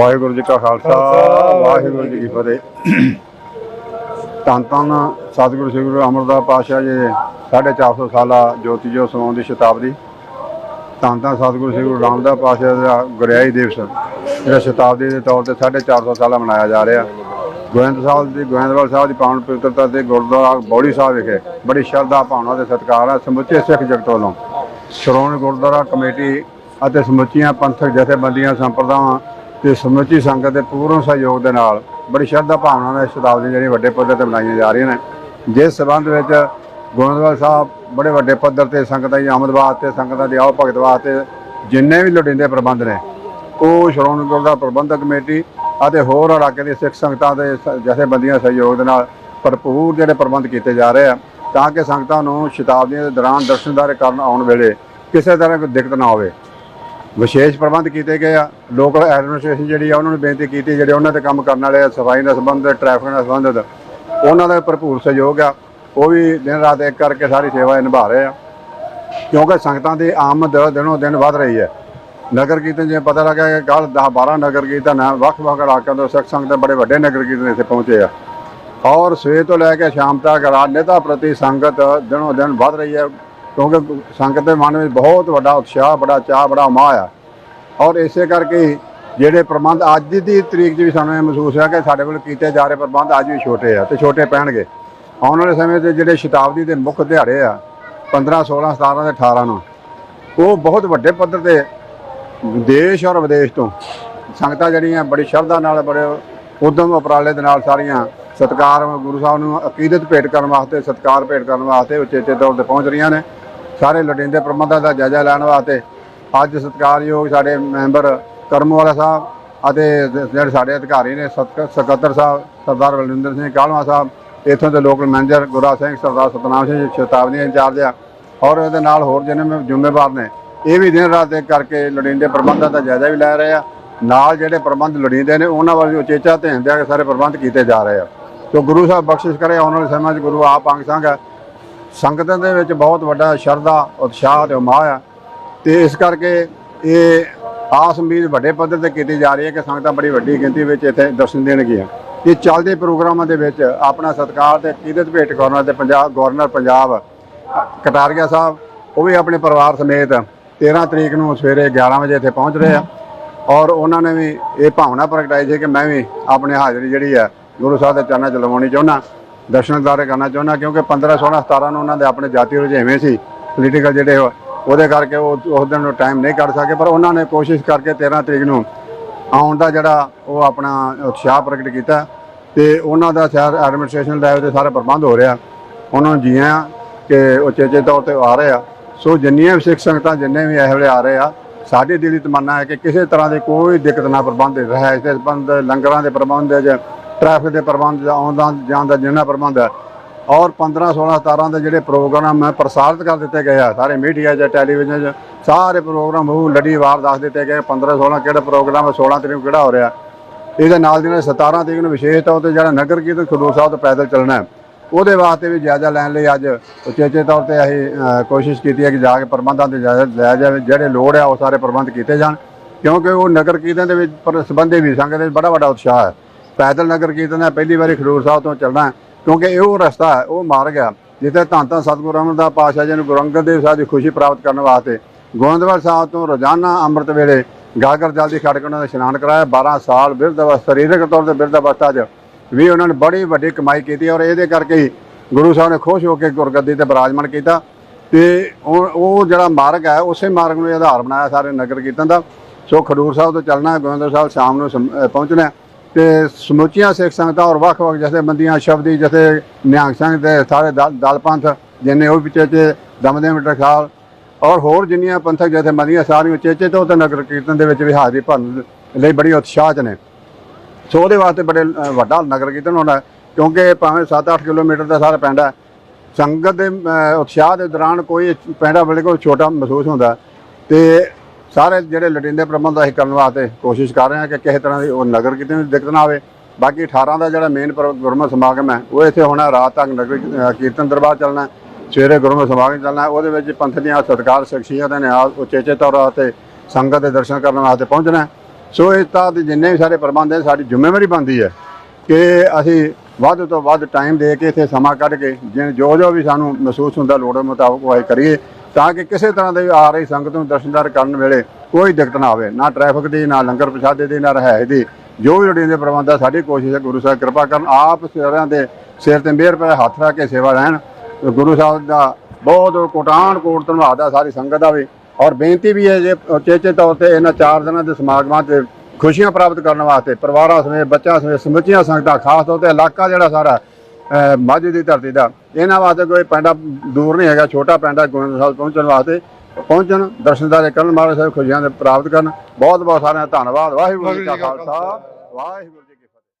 ਵਾਹਿਗੁਰੂ ਜੀ ਕਾ ਖਾਲਸਾ ਵਾਹਿਗੁਰੂ ਜੀ ਕੀ ਫਤਿਹ। ਧੰਨ ਧੰਨ ਸਤਿਗੁਰੂ ਸ੍ਰੀ ਗੁਰੂ ਅਮਰਦਾਸ ਪਾਤਸ਼ਾਹ ਜੀ ਦੇ 450 ਸਾਲਾ ਜੋਤੀ ਜੋ ਸਮਾਉਣ ਦੀ ਸ਼ਤਾਬਦੀ। ਧੰਨ ਧੰਨ ਸਤਿਗੁਰੂ ਸ੍ਰੀ ਗੁਰੂ ਰਾਮਦਾਸ ਪਾਤਸ਼ਾਹ ਦਾ ਗੁਰਿਆਈ ਦਿਵਸ ਜਿਹੜਾ ਸ਼ਤਾਬਦੀ ਦੇ ਤੌਰ ਤੇ 450 ਸਾਲਾ ਮਨਾਇਆ ਜਾ ਰਿਹਾ। ਗੋਇੰਦ ਸਾਹਿਬ ਦੀ ਗੋਇੰਦਵਾਲ ਸਾਹਿਬ ਦੀ ਪਾਵਨ ਪਵਿੱਤਰਤਾ ਤੇ ਗੁਰਦੁਆਰਾ ਬੌੜੀ ਸਾਹਿਬ ਵਿਖੇ ਬੜੀ ਸ਼ਰਧਾ ਭਾਵਨਾ ਦੇ ਸਤਿਕਾਰ ਹੈ ਸਮੁੱਚੇ ਸਿੱਖ ਜਗਤ ਵੱਲੋਂ। ਸ਼੍ਰੋਮਣੀ ਗੁਰਦੁਆਰਾ ਕਮੇਟੀ ਅਤੇ ਸਮੁੱਚੀਆਂ ਪੰਥਕ ਜਥੇਬੰਦੀਆਂ ਸੰਪਰਦਾਵਾਂ ਤੇ ਸਮੁੱਚੀ ਸੰਗਤ ਦੇ ਪੂਰਨ ਸਹਿਯੋਗ ਦੇ ਨਾਲ ਬੜੀ ਸ਼ਰਧਾ ਭਾਵਨਾ ਨਾਲ ਇਹ ਸ਼ਤਾਬਦੀ ਜਿਹੜੀ ਵੱਡੇ ਪੱਧਰ ਤੇ ਮਨਾਈਆਂ ਜਾ ਰਹੀਆਂ ਨੇ। ਜਿਸ ਸਬੰਧ ਵਿੱਚ ਗੋਇੰਦਵਾਲ ਸਾਹਿਬ ਬੜੇ ਵੱਡੇ ਪੱਧਰ ਤੇ ਸੰਗਤਾਂ ਦੀ ਆਮਦ ਵਾਸਤੇ, ਸੰਗਤਾਂ ਦੀ ਆਓ ਭਗਤ ਵਾਸਤੇ ਜਿੰਨੇ ਵੀ ਲੋੜੀਂਦੇ ਪ੍ਰਬੰਧ ਨੇ, ਉਹ ਸ਼੍ਰੋਮਣੀ ਗੁਰਦੁਆਰਾ ਪ੍ਰਬੰਧਕ ਕਮੇਟੀ ਅਤੇ ਹੋਰ ਇਲਾਕੇ ਦੀ ਸਿੱਖ ਸੰਗਤਾਂ ਦੇ ਜਥੇਬੰਦੀਆਂ ਸਹਿਯੋਗ ਦੇ ਨਾਲ ਭਰਪੂਰ ਜਿਹੜੇ ਪ੍ਰਬੰਧ ਕੀਤੇ ਜਾ ਰਹੇ ਆ, ਤਾਂ ਕਿ ਸੰਗਤਾਂ ਨੂੰ ਸ਼ਤਾਬਦੀਆਂ ਦੇ ਦੌਰਾਨ ਦਰਸ਼ਨਦਾਰੇ ਕਰਨ ਆਉਣ ਵੇਲੇ ਕਿਸੇ ਤਰ੍ਹਾਂ ਕੋਈ ਦਿੱਕਤ ਨਾ ਹੋਵੇ। ਵਿਸ਼ੇਸ਼ ਪ੍ਰਬੰਧ ਕੀਤੇ ਗਏ ਆ। ਲੋਕਲ ਐਡਮਿਨਿਸਟ੍ਰੇਸ਼ਨ ਜਿਹੜੀ ਆ, ਉਹਨਾਂ ਨੂੰ ਬੇਨਤੀ ਕੀਤੀ, ਜਿਹੜੇ ਉਹਨਾਂ ਤੇ ਕੰਮ ਕਰਨ ਵਾਲੇ ਆ, ਸਫ਼ਾਈ ਨਾਲ ਸੰਬੰਧਿਤ ਟ੍ਰੈਫਿਕ ਨਾਲ ਸੰਬੰਧਿਤ, ਉਹਨਾਂ ਦਾ ਭਰਪੂਰ ਸਹਿਯੋਗ ਆ। ਉਹ ਵੀ ਦਿਨ ਰਾਤ ਇੱਕ ਕਰਕੇ ਸਾਰੀ ਸੇਵਾ ਨਿਭਾ ਰਹੇ ਆ। ਕਿਉਂਕਿ ਸੰਗਤਾਂ ਦੀ ਆਮਦ ਦਿਨੋਂ ਦਿਨ ਵੱਧ ਰਹੀ ਹੈ। ਨਗਰ ਕੀਰਤਨ ਜਿਵੇਂ ਪਤਾ ਲੱਗਾ ਕਿ ਕੱਲ 10 12 ਨਗਰ ਕੀਰਤਨ ਹੈ ਵੱਖ-ਵੱਖ ਇਲਾਕਿਆਂ ਤੋਂ ਸਿੱਖ ਸੰਗਤ ਬੜੇ ਵੱਡੇ ਨਗਰ ਕੀਰਤਨ ਇੱਥੇ ਪਹੁੰਚੇ ਆ। ਔਰ ਸਵੇਰ ਤੋਂ ਲੈ ਕੇ ਸ਼ਾਮ ਤੱਕ ਰਾਜਨੇਤਾ ਪ੍ਰਤੀ ਸੰਗਤ ਦਿਨੋਂ ਦਿਨ ਵੱਧ ਰਹੀ ਹੈ। ਕਿਉਂਕਿ ਸੰਗਤ ਦੇ ਮਨ ਵਿੱਚ ਬਹੁਤ ਵੱਡਾ ਉਤਸ਼ਾਹ, ਬੜਾ ਚਾਹ ਬੜਾ ਉਮਾਹ ਆ। ਔਰ ਇਸੇ ਕਰਕੇ ਜਿਹੜੇ ਪ੍ਰਬੰਧ ਅੱਜ ਦੀ ਤਰੀਕ 'ਚ ਵੀ ਸਾਨੂੰ ਇਹ ਮਹਿਸੂਸ ਹੋਇਆ ਕਿ ਸਾਡੇ ਕੋਲ ਕੀਤੇ ਜਾ ਰਹੇ ਪ੍ਰਬੰਧ ਅੱਜ ਵੀ ਛੋਟੇ ਆ ਤੇ ਛੋਟੇ ਪੈਣਗੇ। ਆਉਣ ਵਾਲੇ ਸਮੇਂ 'ਚ ਜਿਹੜੇ ਸ਼ਤਾਬਦੀ ਦੇ ਮੁੱਖ ਦਿਹਾੜੇ ਆ 15 16 17 ਤੇ 18 ਨੂੰ, ਉਹ ਬਹੁਤ ਵੱਡੇ ਪੱਧਰ ਤੇ ਦੇਸ਼ ਔਰ ਵਿਦੇਸ਼ ਤੋਂ ਸੰਗਤਾਂ ਜਿਹੜੀਆਂ ਬੜੀ ਸ਼ਰਧਾ ਨਾਲ, ਬੜੇ ਉਦਮ ਉਪਰਾਲੇ ਦੇ ਨਾਲ ਸਾਰੀਆਂ ਸਤਕਾਰ ਗੁਰੂ ਸਾਹਿਬ ਨੂੰ ਅਕੀਦਤ ਭੇਟ ਕਰਨ ਵਾਸਤੇ, ਸਤਕਾਰ ਭੇਟ ਕਰਨ ਵਾਸਤੇ ਉਚੇਚੇ ਤੌਰ ਤੇ ਪਹੁੰਚ ਰਹੀਆਂ ਨੇ। ਸਾਰੇ ਲੋੜੀਂਦੇ ਪ੍ਰਬੰਧਾਂ ਦਾ ਜਾਇਜ਼ਾ ਲੈਣ ਵਾਸਤੇ ਅੱਜ ਸਤਿਕਾਰਯੋਗ ਸਾਡੇ ਮੈਂਬਰ ਕਰਮਵਾਲਾ ਸਾਹਿਬ ਅਤੇ ਜਿਹੜੇ ਸਾਡੇ ਅਧਿਕਾਰੀ ਨੇ ਸਤਕ- ਸਕੱਤਰ ਸਾਹਿਬ, ਸਰਦਾਰ ਬਲਵਿੰਦਰ ਸਿੰਘ ਕਾਲਵਾ ਸਾਹਿਬ, ਇੱਥੋਂ ਦੇ local manager Gura Singh, Sardar Satnam Singh Shatabdi incharge ਆ, ਔਰ ਇਹਦੇ ਨਾਲ ਹੋਰ ਜਿਹਨੇ ਜ਼ਿੰਮੇਵਾਰ ਨੇ, ਇਹ ਵੀ ਦਿਨ ਰਾਤ ਇੱਕ ਕਰਕੇ ਲੋੜੀਂਦੇ ਪ੍ਰਬੰਧਾਂ ਦਾ ਜਾਇਜ਼ਾ ਵੀ ਲੈ ਰਹੇ ਆ, ਨਾਲ ਜਿਹੜੇ ਪ੍ਰਬੰਧ ਲੋੜੀਂਦੇ ਨੇ, ਉਹਨਾਂ ਵੱਲ ਵੀ ਉਚੇਚਾ ਧਿਆਨ ਦੇ ਕੇ ਸਾਰੇ ਪ੍ਰਬੰਧ ਕੀਤੇ ਜਾ ਰਹੇ ਆ। ਸੋ ਗੁਰੂ ਸਾਹਿਬ ਬਖਸ਼ਿਸ਼ ਕਰੇ, ਆਉਣ ਵਾਲੇ ਸਮੇਂ 'ਚ ਗੁਰੂ ਆਪ ਅੰਗ ਸੰਗ ਹੈ ਸੰਗਤਾਂ ਦੇ ਵਿੱਚ ਬਹੁਤ ਵੱਡਾ ਸ਼ਰਧਾ, ਉਤਸ਼ਾਹ ਤੇ ਉਮਾਹ ਆ। ਤੇ ਇਸ ਕਰਕੇ ਇਹ ਆਸ ਉਮੀਦ ਵੱਡੇ ਪੱਧਰ ਤੇ ਕੀਤੀ ਜਾ ਰਹੀ ਹੈ ਕਿ ਸੰਗਤਾਂ ਬੜੀ ਵੱਡੀ ਗਿਣਤੀ ਵਿੱਚ ਇੱਥੇ ਦਰਸ਼ਨ ਦੇਣਗੀਆਂ। ਇਹ ਚੱਲਦੇ ਪ੍ਰੋਗਰਾਮਾਂ ਦੇ ਵਿੱਚ ਆਪਣਾ ਸਤਿਕਾਰ ਤੇ ਕੀਰਤ ਭੇਟ ਕਰਨ ਤੇ ਪੰਜਾਬ ਗਵਰਨਰ ਪੰਜਾਬ ਕਟਾਰੀਆ ਸਾਹਿਬ, ਉਹ ਵੀ ਆਪਣੇ ਪਰਿਵਾਰ ਸਮੇਤ 13 ਤਰੀਕ ਨੂੰ ਸਵੇਰੇ 11 ਵਜੇ ਇੱਥੇ ਪਹੁੰਚ ਰਹੇ ਆ। ਔਰ ਉਹਨਾਂ ਨੇ ਵੀ ਇਹ ਭਾਵਨਾ ਪ੍ਰਗਟਾਈ ਸੀ ਕਿ ਮੈਂ ਵੀ ਆਪਣੀ ਹਾਜ਼ਰੀ ਜਿਹੜੀ ਆ ਗੁਰੂ ਸਾਹਿਬ ਦੇ ਚਰਨਾਂ 'ਚ ਲਵਾਉਣੀ ਚਾਹੁੰਦਾ। ਦਰਸ਼ਨ ਦਾਰੇ ਕਰਨਾ ਚਾਹੁੰਦਾ, ਕਿਉਂਕਿ 15 16 17 ਨੂੰ ਉਹਨਾਂ ਦੇ ਆਪਣੇ ਜਾਤੀ ਰੁਝੇਵੇਂ ਸੀ ਪੋਲੀਟੀਕਲ ਜਿਹੜੇ ਉਹਦੇ ਕਰਕੇ ਉਹ ਉਸ ਦਿਨ ਟਾਈਮ ਨਹੀਂ ਕੱਢ ਸਕੇ, ਪਰ ਉਹਨਾਂ ਨੇ ਕੋਸ਼ਿਸ਼ ਕਰਕੇ 13 ਤਰੀਕ ਨੂੰ ਆਉਣ ਦਾ ਜਿਹੜਾ ਉਹ ਆਪਣਾ ਉਤਸ਼ਾਹ ਪ੍ਰਗਟ ਕੀਤਾ ਤੇ ਉਹਨਾਂ ਦਾ ਸ਼ਹਿਰ ਐਡਮਿਨਿਸਟ੍ਰੇਸ਼ਨ ਲੈਵਲ ਤੇ ਸਾਰੇ ਪ੍ਰਬੰਧ ਹੋ ਰਿਹਾ। ਉਹਨਾਂ ਨੂੰ ਜੀਆਂ ਕਿ ਉਚੇਚੇ ਤੌਰ ਤੇ ਆ ਰਹੇ ਆ। ਸੋ ਜਿੰਨੀਆਂ ਵੀ ਸਿੱਖ ਸੰਗਤਾਂ, ਜਿੰਨੇ ਵੀ ਇਹੋ ਜਿਹੇ ਆ ਰਹੇ ਆ, ਸਾਡੇ ਦਿਲ ਦੀ ਤਮੰਨਾ ਹੈ ਕਿ ਕਿਸੇ ਤਰ੍ਹਾਂ ਦੇ ਕੋਈ ਦਿੱਕਤ ਨਾ ਪ੍ਰਬੰਧ ਰਹਿ। ਇਸ ਦੇ ਸੰਬੰਧ ਲੰਗਰਾਂ ਦੇ ਪ੍ਰਬੰਧ ਦੇ ਟ੍ਰੈਫਿਕ ਦੇ ਪ੍ਰਬੰਧ ਜਾਂ ਆਉਣ ਜਾਣ ਦਾ ਜਿੰਨਾ ਪ੍ਰਬੰਧ ਹੈ। ਔਰ 15 16 17 ਦੇ ਜਿਹੜੇ ਪ੍ਰੋਗਰਾਮ ਹੈ ਪ੍ਰਸਾਰਿਤ ਕਰ ਦਿੱਤੇ ਗਏ ਆ, ਸਾਰੇ ਮੀਡੀਆ 'ਚ, ਟੈਲੀਵਿਜ਼ਨ 'ਚ, ਸਾਰੇ ਪ੍ਰੋਗਰਾਮ ਉਹ ਲੜੀਵਾਰ ਦੱਸ ਦਿੱਤੇ ਗਏ 15 16 ਕਿਹੜਾ ਪ੍ਰੋਗਰਾਮ ਹੈ 16 ਤਰੀਕ ਨੂੰ ਕਿਹੜਾ ਹੋ ਰਿਹਾ। ਇਹਦੇ ਨਾਲ ਦੀ ਨਾਲ 17 ਤਰੀਕ ਨੂੰ ਵਿਸ਼ੇਸ਼ ਤੌਰ ਤੇ ਜਿਹੜਾ ਨਗਰ ਕੀਰਤਨ ਖਡੂਰ ਸਾਹਿਬ ਤੋਂ ਪੈਦਲ ਚੱਲਣਾ ਹੈ। ਉਹਦੇ ਵਾਸਤੇ ਵੀ ਜਾਇਜ਼ਾ ਲੈਣ ਲਈ ਅੱਜ ਉਚੇਚੇ ਤੌਰ ਤੇ ਅਸੀਂ ਕੋਸ਼ਿਸ਼ ਕੀਤੀ ਹੈ ਕਿ ਜਾ ਕੇ ਪ੍ਰਬੰਧਾਂ 'ਤੇ ਜਾਇਜ਼ਾ ਲਿਆ ਜਾਵੇ। ਜਿਹੜੇ ਲੋੜ ਹੈ ਉਹ ਸਾਰੇ ਪ੍ਰਬੰਧ ਕੀਤੇ ਜਾਣ। ਕਿਉਂਕਿ ਉਹ ਨਗਰ ਕੀਰਤਨ ਦੇ ਵਿੱਚ ਪਰ ਸੰਬੰਧੀ ਵੀ ਸੰਗਤ ਦੇ ਵਿੱਚ ਬੜਾ ਵੱਡਾ ਉਤਸ਼ਾਹ ਹੈ। ਪੈਦਲ ਨਗਰ ਕੀਰਤਨ ਹੈ ਪਹਿਲੀ ਵਾਰੀ ਖਡੂਰ ਸਾਹਿਬ ਤੋਂ ਚੱਲਣਾ ਕਿਉਂਕਿ ਇਹ ਉਹ ਰਸਤਾ ਹੈ, ਉਹ ਮਾਰਗ ਹੈ। ਜਿੱਥੇ ਧੰਨ ਧੰਨ ਸਤਿਗੁਰੂ ਅਮਰਦਾਸ ਪਾਤਸ਼ਾਹ ਜੀ ਨੂੰ ਗੁਰੂ ਅੰਗਦ ਦੇਵ ਸਾਹਿਬ ਦੀ ਖੁਸ਼ੀ ਪ੍ਰਾਪਤ ਕਰਨ ਵਾਸਤੇ ਗੋਇੰਦਵਾਲ ਸਾਹਿਬ ਤੋਂ ਰੋਜ਼ਾਨਾ ਅੰਮ੍ਰਿਤ ਵੇਲੇ ਗਾਗਰ ਜਲ ਦੀ ਖੜ ਕੇ ਉਹਨਾਂ ਦਾ ਇਸ਼ਨਾਨ ਕਰਾਇਆ। 12 ਸਾਲ ਬਿਰਧ ਅਵਸਥਾ, ਸਰੀਰਕ ਤੌਰ ਤੇ ਬਿਰਧ ਅਵਸਥਾ 'ਚ ਵੀ ਉਹਨਾਂ ਨੇ ਬੜੀ ਵੱਡੀ ਕਮਾਈ ਕੀਤੀ ਔਰ ਇਹਦੇ ਕਰਕੇ ਹੀ ਗੁਰੂ ਸਾਹਿਬ ਨੇ ਖੁਸ਼ ਹੋ ਕੇ ਗੁਰਗੱਦੀ ਤੇ ਬਿਰਾਜਮਾਨ ਕੀਤਾ। ਤੇ ਉਹ ਉਹ ਜਿਹੜਾ ਮਾਰਗ ਹੈ, ਉਸੇ ਮਾਰਗ ਨੂੰ ਇਹ ਆਧਾਰ ਬਣਾਇਆ ਸਾਰੇ ਨਗਰ ਕੀਰਤਨ ਦਾ। ਸੋ ਖਡੂਰ ਸਾਹਿਬ ਤੋਂ ਚੱਲਣਾ ਗੋਇੰਦਵਾਲ ਸਾਹਿਬ ਸ਼ਾਮ ਨੂੰ ਸਮ- ਪਹੁੰਚਣਾ ਤੇ ਸਮੁੱਚੀਆਂ ਸਿੱਖ ਸੰਗਤਾਂ ਔਰ ਵੱਖ-ਵੱਖ ਜਥੇਬੰਦੀਆਂ, ਸ਼ਬਦੀ ਜਥੇ, ਨਿਹੰਗ ਸਿੰਘ ਦੇ ਸਾਰੇ ਦਲ ਦਲ ਪੰਥ, ਜਿੰਨੇ ਉਹ ਵਿੱਚ ਚ ਦਮਦਮੇ ਮੀਟਰ ਖਾਲ ਔਰ ਹੋਰ ਜਿੰਨੀਆਂ ਪੰਥਕ ਜਥੇਬੰਦੀਆਂ ਸਾਰੀਆਂ ਉਚੇਚੇ ਤੋਂ ਤੇ ਨਗਰ ਕੀਰਤਨ ਦੇ ਵਿੱਚ ਵੀ ਹਾਜ਼ਰੀ ਭਰਨ ਲਈ ਬੜੀ ਉਤਸ਼ਾਹ 'ਚ ਨੇ। ਸੋ ਉਹਦੇ ਵਾਸਤੇ ਬੜੇ ਵੱਡਾ ਨਗਰ ਕੀਰਤਨ ਹੋਣਾ ਕਿਉਂਕਿ ਭਾਵੇਂ 7-8 ਕਿਲੋਮੀਟਰ ਦਾ ਸਾਰਾ ਪਿੰਡ ਹੈ, ਸੰਗਤ ਦੇ ਉਤਸ਼ਾਹ ਦੇ ਦੌਰਾਨ ਕੋਈ ਪਿੰਡਾ ਬਿਲਕੁਲ ਛੋਟਾ ਮਹਿਸੂਸ ਹੁੰਦਾ ਤੇ ਸਾਰੇ ਜਿਹੜੇ ਲਟਿੰਦੇ ਪ੍ਰਬੰਧ ਅਸੀਂ ਕਰਨ ਵਾਸਤੇ ਕੋਸ਼ਿਸ਼ ਕਰ ਰਹੇ ਹਾਂ ਕਿ ਕਿਸੇ ਤਰ੍ਹਾਂ ਦੀ ਉਹ ਨਗਰ ਕੀਰਤਨ ਦੀ ਦਿੱਕਤ ਨਾ ਆਵੇ। ਬਾਕੀ 18 ਦਾ ਜਿਹੜਾ ਮੇਨ ਗੁਰਮਤਿ ਸਮਾਗਮ ਹੈ, ਉਹ ਇੱਥੇ ਹੋਣਾ ਰਾਤ ਤੱਕ ਨਗਰ ਕੀਰਤਨ ਦਰਬਾਰ ਚੱਲਣਾ ਸਵੇਰੇ ਗੁਰਮਤਿ ਸਮਾਗਮ ਚੱਲਣਾ ਉਹਦੇ ਵਿੱਚ ਪੰਥ ਦੀਆਂ ਸਤਿਕਾਰ ਸ਼ਖਸੀਅਤਾਂ ਨੇ ਆ ਉਚੇਚੇ ਤੌਰ ਤੇ ਸੰਗਤ ਦੇ ਦਰਸ਼ਨ ਕਰਨ ਵਾਸਤੇ ਪਹੁੰਚਣਾ ਸੋ ਇਸ ਤਰ੍ਹਾਂ ਦੇ ਜਿੰਨੇ ਵੀ ਸਾਰੇ ਪ੍ਰਬੰਧ ਹੈ, ਸਾਡੀ ਜ਼ਿੰਮੇਵਾਰੀ ਬਣਦੀ ਹੈ ਕਿ ਅਸੀਂ ਵੱਧ ਤੋਂ ਵੱਧ ਟਾਈਮ ਦੇ ਕੇ ਇੱਥੇ ਸਮਾਂ ਕੱਢ ਕੇ ਜਿ- ਜੋ ਜੋ ਵੀ ਸਾਨੂੰ ਮਹਿਸੂਸ ਹੁੰਦਾ, ਲੋੜ ਮੁਤਾਬਕ ਉਹ ਅਸੀਂ ਕਰੀਏ। ਤਾਂ ਕਿ ਕਿਸੇ ਤਰ੍ਹਾਂ ਦੇ ਆ ਰਹੀ ਸੰਗਤ ਨੂੰ ਦਰਸ਼ਨਦਾਰ ਕਰਨ ਵੇਲੇ ਕੋਈ ਦਿੱਕਤ ਨਾ ਆਵੇ, ਨਾ ਟ੍ਰੈਫਿਕ ਦੀ, ਨਾ ਲੰਗਰ ਪ੍ਰਸ਼ਾਦੇ ਦੀ, ਨਾ ਰਹਿ ਦੀ। ਜੋ ਵੀ ਲੋੜੀਂਦੇ ਪ੍ਰਬੰਧ ਆ, ਸਾਡੀ ਕੋਸ਼ਿਸ਼ ਹੈ ਗੁਰੂ ਸਾਹਿਬ ਕਿਰਪਾ ਕਰਨ ਆਪ ਸਾਰਿਆਂ ਦੇ ਸਿਰ ਤੇ ਮਿਹਰ ਪੈ ਹੱਥ ਰੱਖ ਕੇ ਸੇਵਾ ਲੈਣ। ਗੁਰੂ ਸਾਹਿਬ ਦਾ ਬਹੁਤ ਕੋਟਾਨ ਕੋਟ ਧੰਨਵਾਦ ਆ ਸਾਰੀ ਸੰਗਤ ਦਾ ਵੀ। ਔਰ ਬੇਨਤੀ ਵੀ ਹੈ ਜੇ ਚੇਚੇ ਤੌਰ ਤੇ ਇਹਨਾਂ ਚਾਰ ਦਿਨਾਂ ਦੇ ਸਮਾਗਮਾਂ 'ਚ ਖੁਸ਼ੀਆਂ ਪ੍ਰਾਪਤ ਕਰਨ ਵਾਸਤੇ, ਪਰਿਵਾਰਾਂ ਸਮੇਤ, ਬੱਚਿਆਂ ਸਮੇਤ, ਸਮੁੱਚੀਆਂ ਸੰਗਤਾਂ, ਖਾਸ ਤੌਰ ਤੇ ਇਲਾਕਾ ਜਿਹੜਾ ਸਾਰਾ ਮਾਝੇ ਦੀ ਧਰਤੀ ਦਾ। ਇਹਨਾਂ ਵਾਸਤੇ ਕੋਈ ਪਿੰਡਾ ਦੂਰ ਨਹੀਂ ਹੈਗਾ ਛੋਟਾ ਪਿੰਡਾ ਗੋਬਿੰਦ ਸਾਹਿਬ ਪਹੁੰਚਣ ਵਾਸਤੇ। ਪਹੁੰਚਣ ਦਰਸ਼ਨਦਾਰੇ ਕਰਨ ਮਹਾਰਾਜ ਸਾਹਿਬ ਖੁਸ਼ੀਆਂ ਦੇ ਪ੍ਰਾਪਤ ਕਰਨ। ਬਹੁਤ ਬਹੁਤ ਸਾਰਿਆਂ ਦਾ ਧੰਨਵਾਦ। ਵਾਹਿਗੁਰੂ ਜੀ ਕਾ ਖਾਲਸਾ। ਵਾਹਿਗੁਰੂ